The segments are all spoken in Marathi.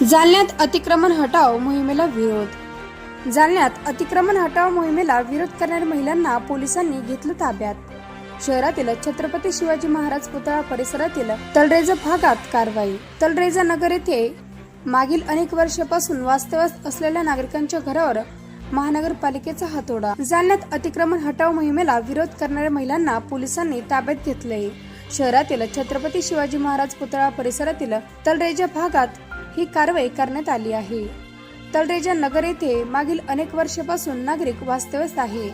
जालन्यात अतिक्रमण हटाव मोहिमेला विरोध. जालन्यात अतिक्रमण हटाव मोहिमेला विरोध करणाऱ्या महिलांना पोलिसांनी घेतलं ताब्यात. शहरातील छत्रपती शिवाजी महाराज पुतळा परिसरातील तलरेजा भागात कारवाई. तलरेजा नगर येथे मागील अनेक वर्षापासून वास्तव्यास असलेल्या नागरिकांच्या घरावर महानगरपालिकेचा हातोडा. जालन्यात अतिक्रमण हटाव मोहिमेला विरोध करणाऱ्या महिलांना पोलिसांनी ताब्यात घेतले शहरातील छत्रपती शिवाजी महाराज पुतळा परिसरातील तलरेजा भागात ही कारवाई करण्यात आली आहे. तलरेजा नगर येथे मागील अनेक वर्षापासून नागरिक वास्तव्यास आहे.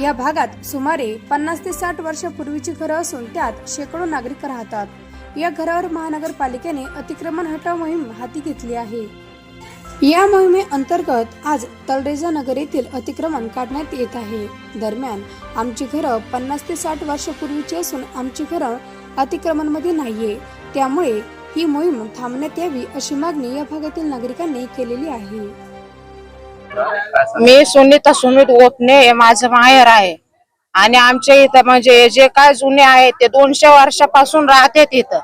या भागात सुमारे पन्नास ते साठ वर्षापूर्वीची घरं असून त्यात शेकडो नागरिक राहतात. या घरावर महानगरपालिकेने अतिक्रमण हटाव मोहीम हाती घेतली आहे. या मोहिमेअंतर्गत आज तलरेजा नगर येथील अतिक्रमण काढण्यात येत आहे. दरम्यान आमची घरं पन्नास ते साठ वर्षापूर्वीची असून आमची घरं अतिक्रमणमध्ये नाहीये. त्यामुळे ही मोहीम थांबण्यात यावी अशी मागणी या भागातील नागरिकांनी केलेली आहे. मी सुनीता सुमित गोपने हे माझं माहेर आहे. आणि आमच्या इथं म्हणजे जे काय जुने आहेत ते दोनशे वर्षापासून राहते तिथं.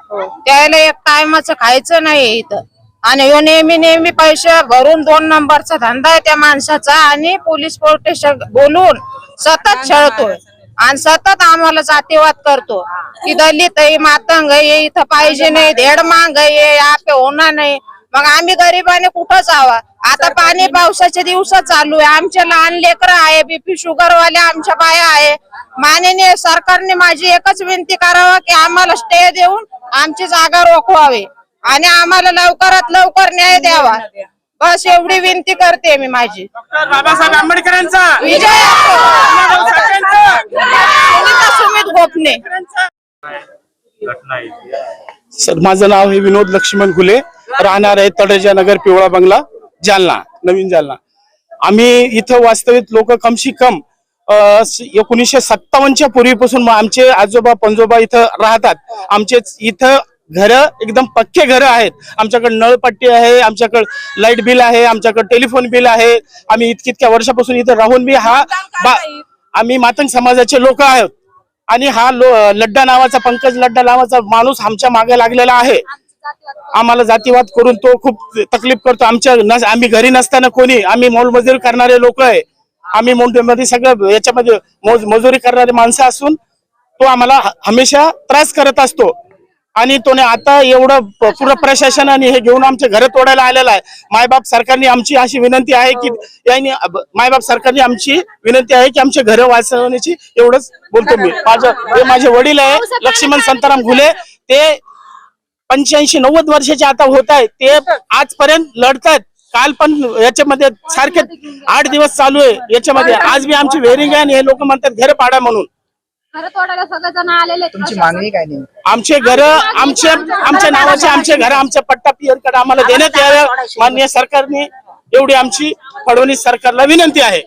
त्याला एक टायमाचं खायचं नाही इथं. आणि ह्यो नेहमी नेहमी पैसे भरून दोन नंबरचा धंदा आहे त्या माणसाचा आणि पोलीस प्रोटेक्शन बोलून सतत छळतोय. आणि सतत आम्हाला जातीवाद करतो. की दलित आहे मातंग आहे इथं पाहिजे नाही धेड मांग आहे आपे होणार नाही. मग आम्ही गरिबाने कुठं जावा? आता पाणी पावसाचे दिवस चालू आहे. आमचे लहान लेकर आहे बीपी शुगर वाले आमच्या बाया आहे. माननीय सरकारने माझी एकच विनंती करावा की आम्हाला स्टे देऊन आमची जागा रोखवावी. आणि आम्हाला लवकरात लवकर न्याय द्यावा. बस एवढी विनंती करते मी माझी. डॉक्टर बाबासाहेब आंबेडकरांचा. विजय! सर माझं नाव आहे विनोद लक्ष्मण खुले राहणार आहे तडेजा नगर पिवळा बंगला जालना नवीन जालना. आम्ही इथं वास्तविक लोक कमशी कम एकोणीसशे सत्तावन्नच्या पूर्वीपासून आमचे आजोबा पंजोबा इथं राहतात. आमचे इथं घर एकदम पक्के घर आहेत. आमच्याकडे नळपट्टी आहे आमच्याकडे लाइट बिल आहे आमच्याकडे टेलिफोन बिल आहे. आम्ही इतकी इतक्या वर्षापासून इथं राहून बी हा बा- आम्ही मातंग समाजाचे लोक आहोत. आणि हा लो लड्डा नावाचा पंकज लड्डा नावाचा माणूस आमच्या मागे लागलेला आहे. आम्हाला जातीवाद करून तो खूप तकलीफ करतो. आमच्या नस- आम्ही घरी नसताना कोणी आम्ही मोलमजुरी करणारे लोक आहे. आम्ही मध्ये सगळं याच्यामध्ये मोज मजुरी करणारे माणसं असून तो आम्हाला हमेशा त्रास करत असतो. आणि तो आता एवढं पूर्ण प्रशासन आणि हे घेऊन आमचे घर तोडायला आलेला आहे. मायबाप सरकारने आमची अशी विनंती आहे की यांनी अब- मायबाप सरकारने आमची विनंती आहे की आमचे घर वाचवण्याची एवढंच बोलतो मी. माझं हे माझे वडील आहे लक्ष्मण संताराम घुले. ते पंच्याऐंशी नव्वद वर्षाचे आता होत आहेत. ते आजपर्यंत लढतात काल पण याच्यामध्ये सारखे आठ दिवस चालू आहे. याच्यामध्ये आज बी आमची वेरिंग आहे आणि हे लोक म्हणतात घर पाडा म्हणून. घर तोडायला सगळेजण आलेले तुमची मागणी काय नाही आमचे घर आमचे आमच्या नावाचे आमचे घर आमच्या पट्टा पियरकडे आम्हाला देण्यात यावं माननीय सरकारने एवढी आमची फडणवीस सरकारला विनंती आहे.